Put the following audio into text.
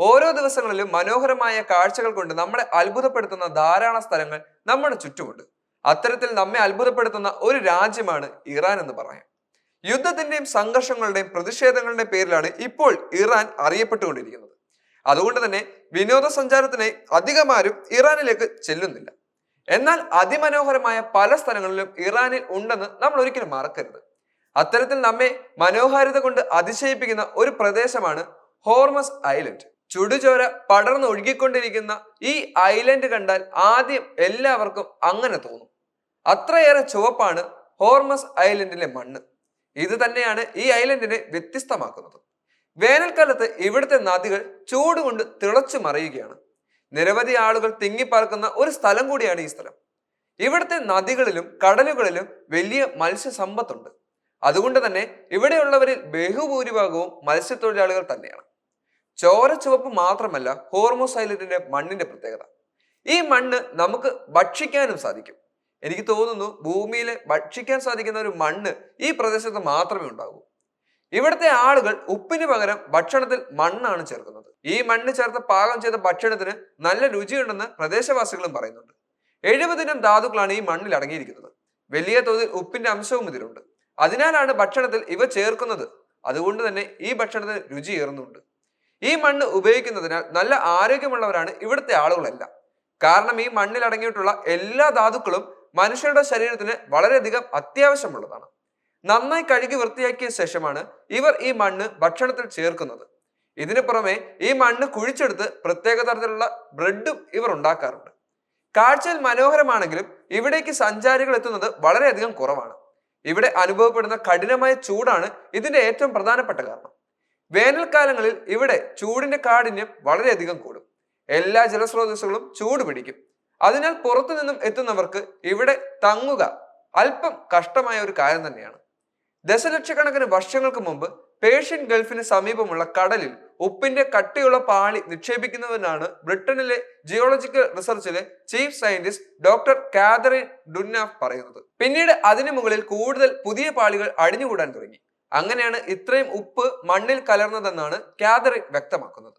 ഓരോ ദിവസങ്ങളിലും മനോഹരമായ കാഴ്ചകൾ കൊണ്ട് നമ്മളെ അത്ഭുതപ്പെടുത്തുന്ന ധാരാളം സ്ഥലങ്ങൾ നമ്മുടെ ചുറ്റുമുണ്ട്. അത്തരത്തിൽ നമ്മെ അത്ഭുതപ്പെടുത്തുന്ന ഒരു രാജ്യമാണ് ഇറാൻ എന്ന് പറയാം. യുദ്ധത്തിന്റെയും സംഘർഷങ്ങളുടെയും പ്രതിഷേധങ്ങളുടെയും പേരിലാണ് ഇപ്പോൾ ഇറാൻ അറിയപ്പെട്ടുകൊണ്ടിരിക്കുന്നത്. അതുകൊണ്ട് തന്നെ വിനോദസഞ്ചാരത്തിന് അധികമാരും ഇറാനിലേക്ക് ചെല്ലുന്നില്ല. എന്നാൽ അതിമനോഹരമായ പല സ്ഥലങ്ങളിലും ഇറാനിൽ ഉണ്ടെന്ന് നമ്മൾ ഒരിക്കലും മറക്കരുത്. അത്തരത്തിൽ നമ്മെ മനോഹാരിത കൊണ്ട് അതിശയിപ്പിക്കുന്ന ഒരു പ്രദേശമാണ് ഹോർമസ് ഐലൻഡ്. ചുടുചോര പടർന്ന് ഒഴുകിക്കൊണ്ടിരിക്കുന്ന ഈ ഐലൻഡ് കണ്ടാൽ ആദ്യം എല്ലാവർക്കും അങ്ങനെ തോന്നും. അത്രയേറെ ചുവപ്പാണ് ഹോർമസ് ഐലൻഡിലെ മണ്ണ്. ഇത് തന്നെയാണ് ഈ ഐലൻഡിനെ വ്യത്യസ്തമാക്കുന്നത്. വേനൽക്കാലത്ത് ഇവിടുത്തെ നദികൾ ചൂടുകൊണ്ട് തിളച്ചു മറിയുകയാണ്. നിരവധി ആളുകൾ തിങ്ങിപ്പാർക്കുന്ന ഒരു സ്ഥലം കൂടിയാണ് ഈ സ്ഥലം. ഇവിടുത്തെ നദികളിലും കടലുകളിലും വലിയ മത്സ്യസമ്പത്തുണ്ട്. അതുകൊണ്ട് തന്നെ ഇവിടെയുള്ളവരിൽ ബഹുഭൂരിഭാഗവും മത്സ്യത്തൊഴിലാളികൾ തന്നെയാണ്. ചോര ചുവപ്പ് മാത്രമല്ല ഹോർമോസ് ഐലൻഡിന്റെ മണ്ണിന്റെ പ്രത്യേകത. ഈ മണ്ണ് നമുക്ക് ഭക്ഷിക്കാനും സാധിക്കും. എനിക്ക് തോന്നുന്നു ഭൂമിയിൽ ഭക്ഷിക്കാൻ സാധിക്കുന്ന ഒരു മണ്ണ് ഈ പ്രദേശത്ത് മാത്രമേ ഉണ്ടാകൂ. ഇവിടുത്തെ ആളുകൾ ഉപ്പിന് പകരം ഭക്ഷണത്തിൽ മണ്ണാണ് ചേർക്കുന്നത്. ഈ മണ്ണ് ചേർത്ത് പാകം ചെയ്ത ഭക്ഷണത്തിന് നല്ല രുചിയുണ്ടെന്ന് പ്രദേശവാസികളും പറയുന്നുണ്ട്. എഴുപതിനം ധാതുക്കളാണ് ഈ മണ്ണിൽ അടങ്ങിയിരിക്കുന്നത്. വലിയ തോതിൽ ഉപ്പിന്റെ അംശവും ഇതിലുണ്ട്. അതിനാലാണ് ഭക്ഷണത്തിൽ ഇവ ചേർക്കുന്നത്. അതുകൊണ്ട് തന്നെ ഈ ഭക്ഷണത്തിന് രുചി ഏറുന്നുണ്ട്. ഈ മണ്ണ് ഉപയോഗിക്കുന്നതിനാൽ നല്ല ആരോഗ്യമുള്ളവരാണ് ഇവിടുത്തെ ആളുകളെല്ലാം. കാരണം ഈ മണ്ണിൽ അടങ്ങിയിട്ടുള്ള എല്ലാ ധാതുക്കളും മനുഷ്യരുടെ ശരീരത്തിന് വളരെയധികം അത്യാവശ്യമുള്ളതാണ്. നന്നായി കഴുകി വൃത്തിയാക്കിയ ശേഷമാണ് ഇവർ ഈ മണ്ണ് ഭക്ഷണത്തിൽ ചേർക്കുന്നത്. ഇതിനു പുറമെ ഈ മണ്ണ് കുഴിച്ചെടുത്ത് പ്രത്യേക തരത്തിലുള്ള ബ്രെഡും ഇവർ ഉണ്ടാക്കാറുണ്ട്. കാഴ്ചയിൽ മനോഹരമാണെങ്കിലും ഇവിടേക്ക് സഞ്ചാരികൾ എത്തുന്നത് വളരെയധികം കുറവാണ്. ഇവിടെ അനുഭവപ്പെടുന്ന കഠിനമായ ചൂടാണ് ഇതിന്റെ ഏറ്റവും പ്രധാനപ്പെട്ട കാരണം. വേനൽക്കാലങ്ങളിൽ ഇവിടെ ചൂടിന്റെ കാഠിന്യം വളരെയധികം കൂടും. എല്ലാ ജലസ്രോതസ്സുകളും ചൂട് പിടിക്കും. അതിനാൽ പുറത്തു നിന്നും എത്തുന്നവർക്ക് ഇവിടെ തങ്ങുക അല്പം കഷ്ടമായ ഒരു കാര്യം തന്നെയാണ്. ദശലക്ഷക്കണക്കിന് വർഷങ്ങൾക്ക് മുമ്പ് പേർഷ്യൻ ഗൾഫിന് സമീപമുള്ള കടലിൽ ഉപ്പിന്റെ കട്ടിയുള്ള പാളി നിക്ഷേപിക്കുന്നതിനാണ് ബ്രിട്ടനിലെ ജിയോളജിക്കൽ റിസർച്ചിലെ ചീഫ് സയന്റിസ്റ്റ് ഡോക്ടർ കാതറിൻ ഡുന്നാഫ് പറയുന്നത്. പിന്നീട് അതിനു മുകളിൽ കൂടുതൽ പുതിയ പാളികൾ അടിഞ്ഞുകൂടാൻ തുടങ്ങി. അങ്ങനെയാണ് ഇത്രയും ഉപ്പ് മണ്ണിൽ കലർന്നതെന്നാണ് കാതറിൻ വ്യക്തമാക്കുന്നത്.